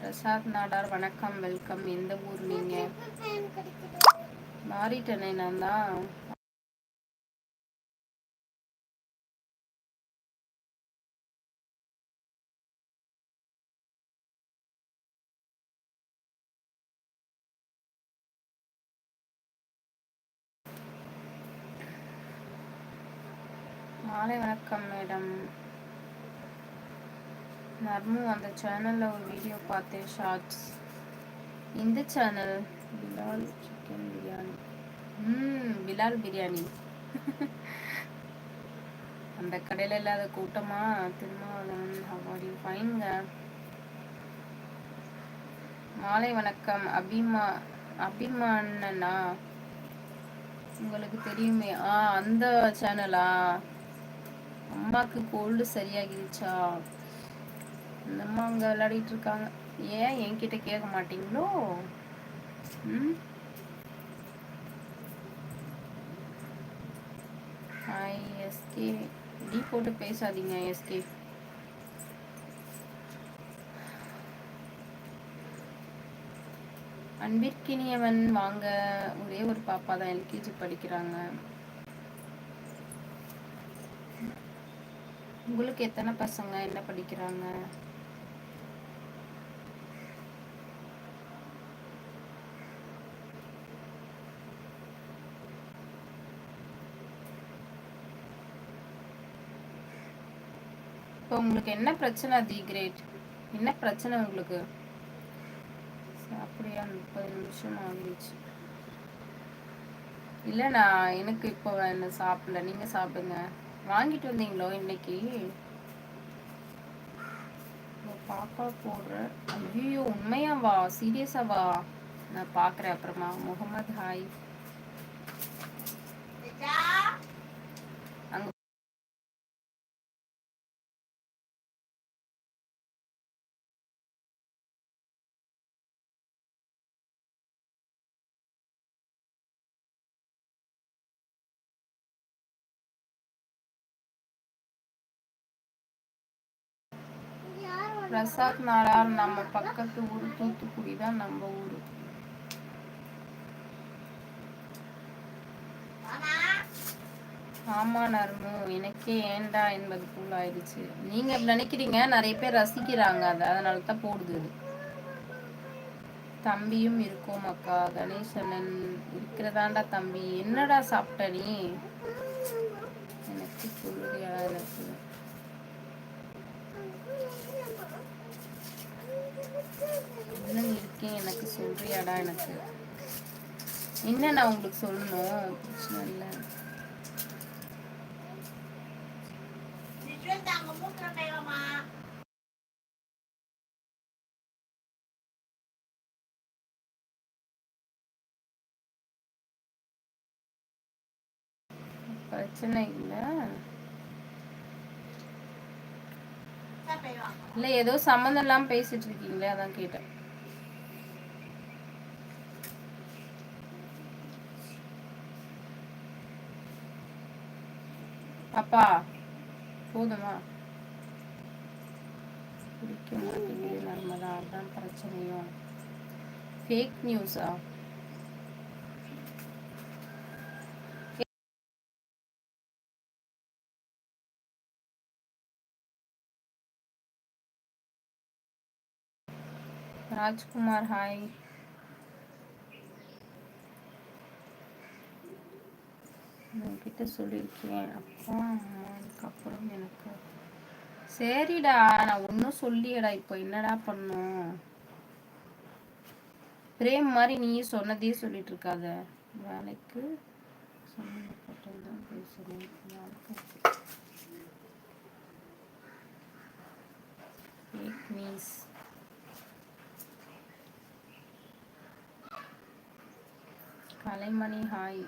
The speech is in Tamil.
பிரசாத் நாடார் வணக்கம் வெல்கம். எந்த ஊர் நீங்க? மாறிட்டேனே நான் தான். மாலை வணக்கம் மேடம். நர்மு அந்த சேனலில் ஒரு வீடியோ பார்த்தேன் ஷார்ட்ஸ் இந்த சேனல் பிலால் சிக்கன் பிரியாணி ம் பிலால் பிரியாணி அந்த கடையில் இல்லாத கூட்டமா திருமாவளவன் அவாடி ஃபைனுங்க மாலை வணக்கம் அபிமா அபிமானண்ணா உங்களுக்கு தெரியுமே. ஆ அந்த சேனலா அம்மாக்கு கோல்டு சரியாகிடுச்சா இந்த அம்மா அங்கே விளையாடிட்டு இருக்காங்க. ஏன் என்கிட்ட கேட்க மாட்டீங்களோ? ம்? ஹாய் எஸ்கே டி போட்டு பேசாதீங்க எஸ்கே அன்பிற்கினியவன் வாங்க. ஒரே ஒரு பாப்பா தான் எல்கேஜி படிக்கிறாங்க. உங்களுக்கு எத்தனை பசங்க? என்ன படிக்கிறாங்க? இப்போ உங்களுக்கு என்ன பிரச்சனை தி கிரேட்? என்ன பிரச்சனை உங்களுக்கு? அப்படியா? முப்பது நிமிஷம் ஆகிடுச்சு. இல்லை நான் எனக்கு இப்போ என்ன சாப்பிடல. நீங்கள் சாப்பிடுங்க. வாங்கிட்டு வந்தீங்களோ இன்னைக்கு? பாப்பா போடுற. ஐயோ உண்மையாவா சீரியஸாவா நான் பார்க்குறேன் அப்புறமா. முகமது ஹாய். பிரசாத் நாடார் நம்ம பக்கத்து ஊர் தூத்துக்குடி தான் நம்ம ஊர். ஆமா நர்மு. எனக்கே ஏண்டா என்பது போல் ஆயிடுச்சு. நீங்க நினைக்கிறீங்க? நிறைய பேர் ரசிக்கிறாங்க. அதை அதனால தான் போடுது தம்பியும் இருக்கோம் அக்கா. கணேசனன் இருக்கிறதாண்டா தம்பி. என்னடா சாப்பிட்ட நீ? எனக்கு சொல்லுறியா எனக்கு. என்ன இருக்கேன் எனக்கு சொல்றியாடா எனக்கு? என்ன நான் உங்களுக்கு சொல்லணும்? பிரச்சனை இல்லை. பிரச்சனை இல்லை. இல்ல ஏதோ சம்மந்தம் எல்லாம் பேசிட்டு இருக்கீங்களே அதான் கேட்டேன். அப்பா போதுமா? பிடிக்க மாட்டேங்குது நர்மதா அதான் பிரச்சனையும். ஃபேக் நியூஸா ராஜ்குமார் ஹாய் உங்ககிட்ட சொல்லியிருக்கேன். அப்பா அம்மாவுக்கு அப்புறம் எனக்கு. சரிடா நான் ஒன்றும் சொல்லியடா இப்போ என்னடா பண்ணும்? பிரேம் மாதிரி நீ சொன்னதே சொல்லிட்டு இருக்காத வேலைக்கு சம்மந்தப்பட்டதான் பேசுகிறேன் மீஸ் கலைமணி ஹாய்